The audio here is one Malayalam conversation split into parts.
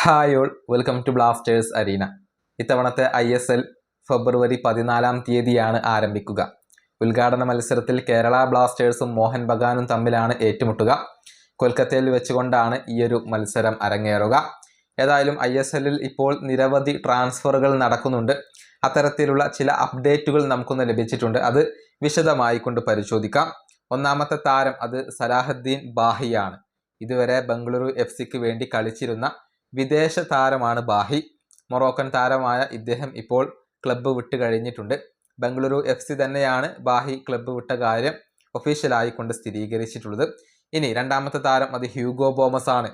Hi all welcome to Blasters Arena. ഇത്തവണത്തെ ഐ എസ് എൽ ഫെബ്രുവരി പതിനാലാം തീയതിയാണ് ആരംഭിക്കുക. ഉദ്ഘാടന മത്സരത്തിൽ കേരള ബ്ലാസ്റ്റേഴ്സും മോഹൻ ബഗാനും തമ്മിലാണ് ഏറ്റുമുട്ടുക. കൊൽക്കത്തയിൽ വെച്ചുകൊണ്ടാണ് ഈയൊരു മത്സരം അരങ്ങേറുക. ഏതായാലും ഐ എസ് എല്ലിൽ ഇപ്പോൾ നിരവധി ട്രാൻസ്ഫറുകൾ നടക്കുന്നുണ്ട്. അത്തരത്തിലുള്ള ചില അപ്ഡേറ്റുകൾ നമുക്കൊന്ന് ലഭിച്ചിട്ടുണ്ട്. അത് വിശദമായി കൊണ്ട് പരിശോധിക്കാം. ഒന്നാമത്തെ താരം അത് സലാഹുദ്ദീൻ ബാഹിയാണ്. ഇതുവരെ ബംഗളൂരു എഫ് സിക്ക് വേണ്ടി കളിച്ചിരുന്ന വിദേശ താരമാണ് ബാഹി. മൊറോക്കൻ താരമായ ഇദ്ദേഹം ഇപ്പോൾ ക്ലബ്ബ് വിട്ട് കഴിഞ്ഞിട്ടുണ്ട്. ബംഗളൂരു എഫ് സി തന്നെയാണ് ബാഹി ക്ലബ്ബ് വിട്ട കാര്യം ഒഫീഷ്യലായി കൊണ്ട് സ്ഥിരീകരിച്ചിട്ടുള്ളത്. ഇനി രണ്ടാമത്തെ താരം അത് ഹ്യൂഗോ ബോമസ് ആണ്.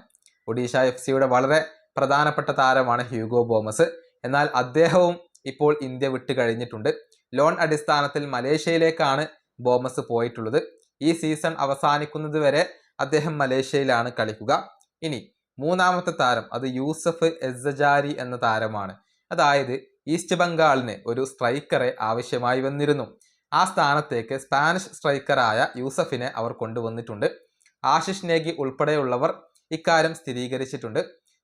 ഒഡീഷ എഫ് സിയുടെ വളരെ പ്രധാനപ്പെട്ട താരമാണ് ഹ്യൂഗോ ബോമസ്. എന്നാൽ അദ്ദേഹവും ഇപ്പോൾ ഇന്ത്യ വിട്ട് കഴിഞ്ഞിട്ടുണ്ട്. ലോൺ അടിസ്ഥാനത്തിൽ മലേഷ്യയിലേക്കാണ് ബോമസ് പോയിട്ടുള്ളത്. ഈ സീസൺ അവസാനിക്കുന്നത് വരെ അദ്ദേഹം മലേഷ്യയിലാണ് കളിക്കുക. ഇനി മൂന്നാമത്തെ താരം അത് യൂസഫ് എസ്സജാരി എന്ന താരമാണ്. അതായത് ഈസ്റ്റ് ബംഗാളിന് ഒരു സ്ട്രൈക്കറെ ആവശ്യമായി വന്നിരുന്നു. ആ സ്ഥാനത്തേക്ക് സ്പാനിഷ് സ്ട്രൈക്കറായ യൂസഫിനെ അവർ കൊണ്ടുവന്നിട്ടുണ്ട്. ആശിഷ് നേഗി ഉൾപ്പെടെയുള്ളവർ ഇക്കാര്യം സ്ഥിരീകരിച്ചിട്ടുണ്ട്.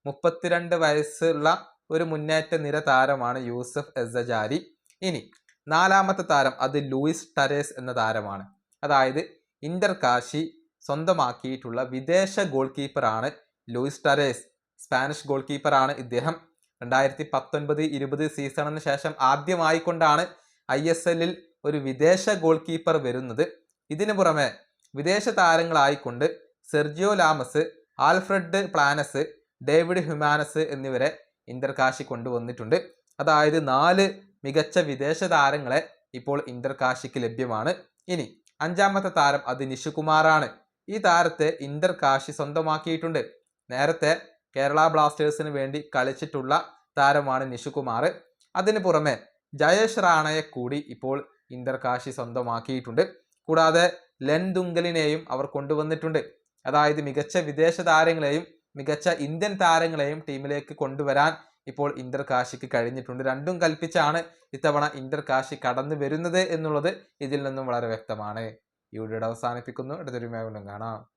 മുപ്പത്തിരണ്ട് വയസ്സുള്ള ഒരു മുന്നേറ്റ നിര താരമാണ് യൂസഫ് എസ്സജാരി. ഇനി നാലാമത്തെ താരം അത് ലൂയിസ് ടരേസ് എന്ന താരമാണ്. അതായത് ഇന്റർ കാശി സ്വന്തമാക്കിയിട്ടുള്ള വിദേശ ഗോൾ കീപ്പറാണ് ലൂയിസ് ടരേസ് സ്പാനിഷ് ഗോൾ കീപ്പറാണ് ഇദ്ദേഹം. രണ്ടായിരത്തി പത്തൊൻപത് ഇരുപത് സീസണിന് ശേഷം ആദ്യമായിക്കൊണ്ടാണ് ഐ എസ് എല്ലിൽ ഒരു വിദേശ ഗോൾ കീപ്പർ വരുന്നത്. ഇതിനു പുറമെ വിദേശ താരങ്ങളായിക്കൊണ്ട് Sergio Lamas Alfred Planas David Humanes എന്നിവരെ ഇന്റർ കാശി കൊണ്ടുവന്നിട്ടുണ്ട്. അതായത് നാല് മികച്ച വിദേശ താരങ്ങളെ ഇപ്പോൾ ഇന്റർ കാശിക്ക് ലഭ്യമാണ്. ഇനി അഞ്ചാമത്തെ താരം അത് നിഷുകുമാറാണ്. ഈ താരത്തെ ഇന്റർ കാശി സ്വന്തമാക്കിയിട്ടുണ്ട്. നേരത്തെ കേരള ബ്ലാസ്റ്റേഴ്സിന് വേണ്ടി കളിച്ചിട്ടുള്ള താരമാണ് നിഷുകുമാർ. അതിന് പുറമെ ജയേഷ് റാണയെ കൂടി ഇപ്പോൾ ഇന്റർ കാശി സ്വന്തമാക്കിയിട്ടുണ്ട്. കൂടാതെ ലെൻ ദുങ്കലിനെയും അവർ കൊണ്ടുവന്നിട്ടുണ്ട്. അതായത് മികച്ച വിദേശ താരങ്ങളെയും മികച്ച ഇന്ത്യൻ താരങ്ങളെയും ടീമിലേക്ക് കൊണ്ടുവരാൻ ഇപ്പോൾ ഇന്റർ കാശിക്ക് കഴിഞ്ഞിട്ടുണ്ട്. രണ്ടും കൽപ്പിച്ചാണ് ഇത്തവണ ഇന്റർ കാശി കടന്നു വരുന്നത് എന്നുള്ളത് ഇതിൽ നിന്നും വളരെ വ്യക്തമാണ്. ഈ വീഡിയോ അവസാനിപ്പിക്കുന്നു. അടുത്തൊരു മേഖല കാണാം.